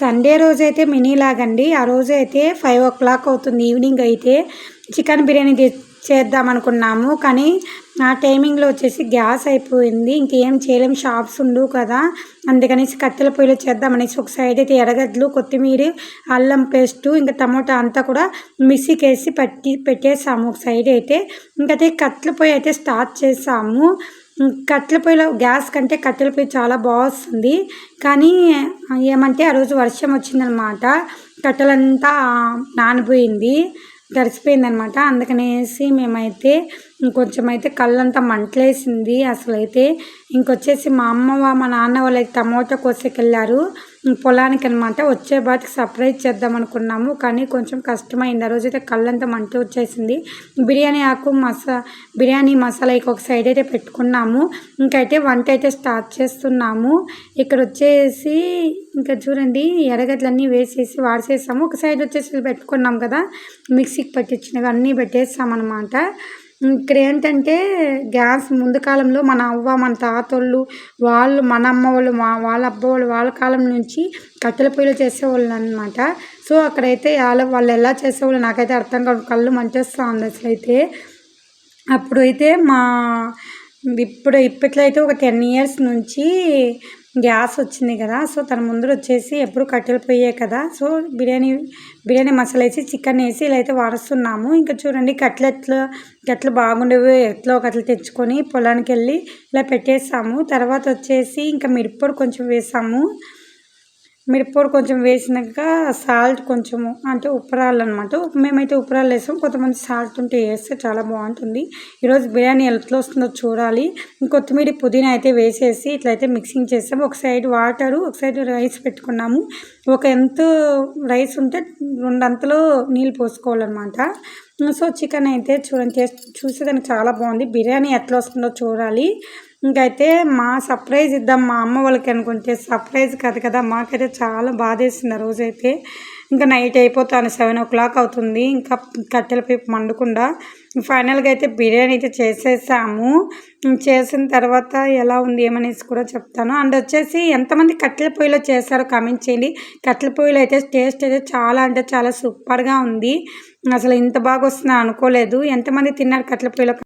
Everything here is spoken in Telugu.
సండే రోజైతే మినీ లాగండి. ఆ రోజు అయితే ఫైవ్ ఓ క్లాక్ అవుతుంది. ఈవినింగ్ అయితే చికెన్ బిర్యానీ చేద్దాం అనుకున్నాము కానీ ఆ టైమింగ్లో వచ్చేసి గ్యాస్ అయిపోయింది. ఇంకేం చేయలేం. షాప్స్ ఉండవు కదా. అందుకనేసి కత్తెల పొయ్యిలో చేద్దామనేసి ఒక సైడ్ అయితే ఎర్రగడ్డలు కొత్తిమీర అల్లం పేస్టు ఇంకా టమోటా అంతా కూడా మిక్సీకి వేసి పట్టి పెట్టేసాము. ఒక సైడ్ అయితే ఇంకైతే కత్తెల పొయ్యి అయితే స్టార్ట్ చేసాము. కట్టెల పొయ్యిలో గ్యాస్ కంటే కట్టెల పొయ్యి చాలా బాగుంది కానీ ఏమంటే ఆ రోజు వర్షం వచ్చిందనమాట. కట్టెలంతా నానిపోయింది తడిసిపోయిందనమాట. అందుకనేసి మేమైతే ఇంకొంచెం అయితే కళ్ళంతా మంటలేసింది. అసలు అయితే ఇంకొచ్చేసి మా అమ్మ మా నాన్న వాళ్ళకి టమోటా కోసేకెళ్ళారు. పొలానికి అనమాట వచ్చే బాటికి సర్ప్రైజ్ చేద్దాం అనుకున్నాము కానీ కొంచెం కష్టమైంది. ఆ రోజైతే కళ్ళంతా మంట వచ్చేసింది. బిర్యానీ ఆకు మసా బిర్యానీ మసాలా ఒక సైడ్ అయితే పెట్టుకున్నాము. ఇంకైతే వంట అయితే స్టార్ట్ చేస్తున్నాము. ఇక్కడ వచ్చేసి ఇంకా చూడండి ఎరగడ్లన్నీ వేసేసి వాడిసేసాము. ఒక సైడ్ వచ్చేసి పెట్టుకున్నాం కదా మిక్సీకి పట్టించినవి అన్నీ పెట్టేస్తామన్నమాట ఇక్కడ ఏంటంటే గ్యాస్ ముందు కాలంలో మన అవ్వ మన తాతోళ్ళు వాళ్ళు మన అమ్మ వాళ్ళు మా వాళ్ళ అబ్బ వాళ్ళు వాళ్ళ కాలం నుంచి కట్టెల పొయ్యిలో చేసేవాళ్ళు అనమాట సో అక్కడైతే వాళ్ళ వాళ్ళు ఎలా చేసేవాళ్ళు నాకైతే అర్థం కాదు కళ్ళు మంటేస్తూ ఉంది అసలు అయితే అప్పుడైతే మా ఇప్పుడు ఇప్పట్లో అయితే ఒక టెన్ ఇయర్స్ నుంచి గ్యాస్ వచ్చింది కదా సో తన ముందు వచ్చేసి ఎప్పుడు కట్టెలు పోయే కదా సో బిర్యానీ బిర్యానీ మసాలా వేసి చికెన్ వేసి ఇలా అయితే వాడుస్తున్నాము. ఇంకా చూడండి కట్టెలు ఎట్లా గట్లు బాగుండేవి ఎట్లా కట్లు తెచ్చుకొని పొలానికి వెళ్ళి ఇలా పెట్టేసాము తర్వాత వచ్చేసి ఇంకా మిరప్పొడి కొంచెం వేసాము. మిరప్పొడి కొంచెం వేసినాక సాల్ట్ కొంచెము అంటే ఉప్పరాళ్ళు అనమాట మేమైతే ఉప్పరాళ్ళు వేసాం కొంతమంది సాల్ట్ ఉంటే వేస్తే చాలా బాగుంటుంది. ఈరోజు బిర్యానీ ఎట్లా వస్తుందో చూడాలి. కొత్తిమీర పుదీనా అయితే వేసేసి ఇట్లయితే మిక్సింగ్ చేస్తాము ఒక సైడ్ వాటరు ఒక సైడ్ రైస్ పెట్టుకున్నాము. ఒక ఎంత రైస్ ఉంటే రెండంతలో నీళ్ళు పోసుకోవాలన్నమాట. సో చికెన్ అయితే చూడండి టేస్ట్ చూసేదానికి చాలా బాగుంది. బిర్యానీ ఎట్లా వస్తుందో చూడాలి. ఇంకైతే మా సర్ప్రైజ్ ఇద్దాం మా అమ్మ వాళ్ళకి అనుకుంటే సర్ప్రైజ్ కాదు కదా మాకైతే చాలా బాధేసింది ఆ రోజైతే. ఇంకా నైట్ అయిపోతాను సెవెన్ ఓ క్లాక్ అవుతుంది. ఇంకా కట్టెల పైపు మండకుండా ఫైనల్గా అయితే బిర్యానీ అయితే చేసేసాము. చేసిన తర్వాత ఎలా ఉంది ఏమనేసి కూడా చెప్తాను. అండ్ వచ్చేసి ఎంతమంది కట్టెల పొయ్యిలో చేస్తారో కామెంట్ చేయండి. కట్టెల పొయ్యిలో అయితే టేస్ట్ అయితే చాలా అంటే చాలా సూపర్గా ఉంది. అసలు ఇంత బాగా వస్తుందని అనుకోలేదు. ఎంతమంది తిన్నారు కట్టెల పొయ్యిలో?